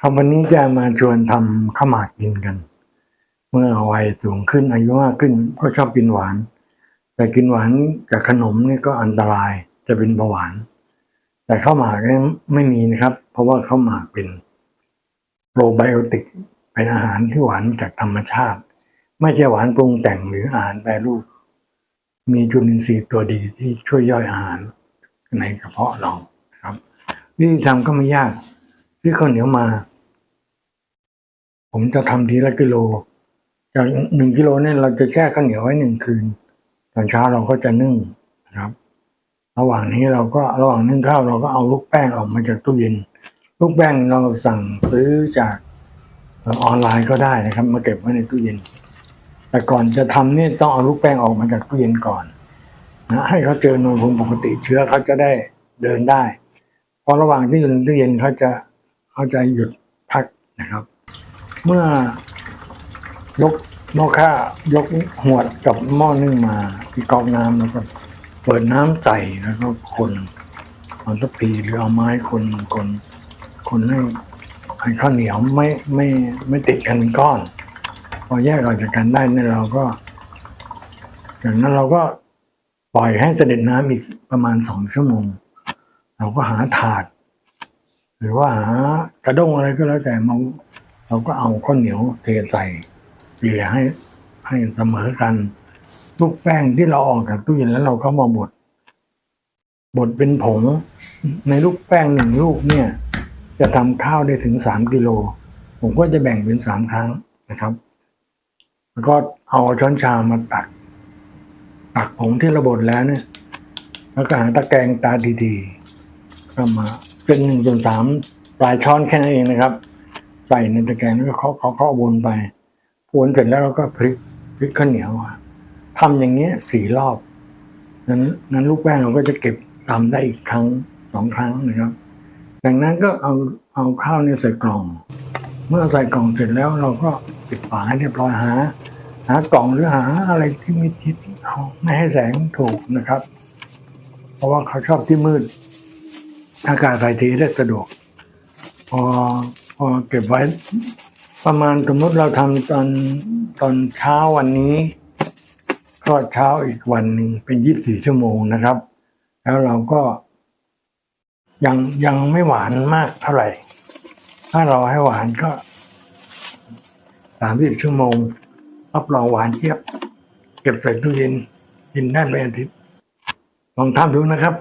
ครับวันนี้จะมาชวนทำข้าวหมากกินกัน เมื่อวัยสูงขึ้นอายุมากขึ้นก็ชอบกินหวาน แต่กินหวานกับขนมนี่ก็อันตรายจะเป็นเบาหวาน แต่ข้าวหมากนี่ไม่มีนะครับ เพราะว่าข้าวหมากเป็นโปรไบโอติกเป็นอาหารที่หวานจากธรรมชาติ ไม่ใช่หวานปรุงแต่งหรืออาหารแปรรูป มีจุลินทรีย์ตัวดีที่ช่วยย่อยอาหารในกระเพาะเราครับวิธีทำก็ไม่ยาก ซื้อข้าวเหนียวมา ผมจะทำทีละกิโลจากหนึ่งกิโลเนี่ยเราจะแช่ข้าวเหนียวไว้หนึ่งคืน ตอนเช้าเราก็จะนึ่งนะครับ ระหว่างนี้เราก็ระหว่างนึ่งข้าวเราก็เอาลูกแป้งออกมาจากตู้เย็น ลูกแป้งเราสั่งซื้อจากออนไลน์ก็ได้นะครับ มาเก็บไว้ในตู้เย็น แต่ก่อนจะทำเนี่ยต้องเอาลูกแป้งออกมาจากตู้เย็นก่อนนะให้เขาเจออุณหภูมิปกติเชื้อเขาจะได้เดินได้พราะระหว่างที่อยู่ในตู้เย็นเขาจะ เขาใจหยุดพักนะครับ เมื่อยกหม้อข้าวยกหวดกับหม้อนึ่งมาที่กรอกน้ำแล้วก็เปิดน้ำใส่แล้วก็คนเอาตะปีหรือเอาไม้คนคนคนให้ให้ข้าวเหนียวไม่ไม่ไม่ติดกันเป็นก้อน พอแยกออกจากกันได้เนี่ยเราก็จากนั้นเราก็ปล่อยให้เสด็จน้ำอีกประมาณสองชั่วโมง เราก็หาถาด หรือว่าหากระด้งอะไรก็แล้วแต่มาเราก็เอาข้าวเหนียวเทใส่เกลี่ยให้ให้เสมอกันลูกแป้งที่เราออกจากตู้เย็นแล้วเราก็มาบดบดเป็นผง ในลูกแป้งหนึ่งลูกเนี่ย จะทำข้าวได้ถึงสามกิโล ผมก็จะแบ่งเป็นสามครั้งนะครับ แล้วก็เอาช้อนชามาตัก ตักผงที่เราบดแล้วเนี่ย แล้วก็หาตะแกรงตาดีๆก็มา เป็นหนึ่งส่วนสามปลายช้อนแค่นั้นเองนะครับ ใส่ในตะแกรงแล้วก็เคาะเคาะเคาะวนไปวนเสร็จแล้วเราก็พลิกพลิกข้าวเหนียวอะทำอย่างเงี้ยสี่รอบ นั้นนั้นลูกแป้งเราก็จะเก็บทำได้อีกครั้งสองครั้งนะครับจากนั้นก็เอาเอาข้าวเนี่ยใส่กล่อง เมื่อใส่กล่องเสร็จแล้วเราก็ปิดฝาให้เรียบร้อยหา หากล่องหรือหาอะไรที่ม่ทิศเขาไม่ให้แสงถูกนะครับ เพราะว่าเขาชอบที่มืด อากาศถ่ายเทได้สะดวก พอพอเก็บไว้ ประมาณสมมติเราทำตอนตอนเช้าวันนี้ก็เช้าอีกวันหนึ่งเป็นยี่สิบสี่ชั่วโมงนะครับ แล้วเราก็ ยังยังไม่หวานมากเท่าไหร่ ถ้าเราให้หวานก็สามสิบชั่วโมงรับรองหวานเทียบ เก็บใส่ตู้เย็นกินได้เป็นอาทิตย์ลองทำดูนะครับ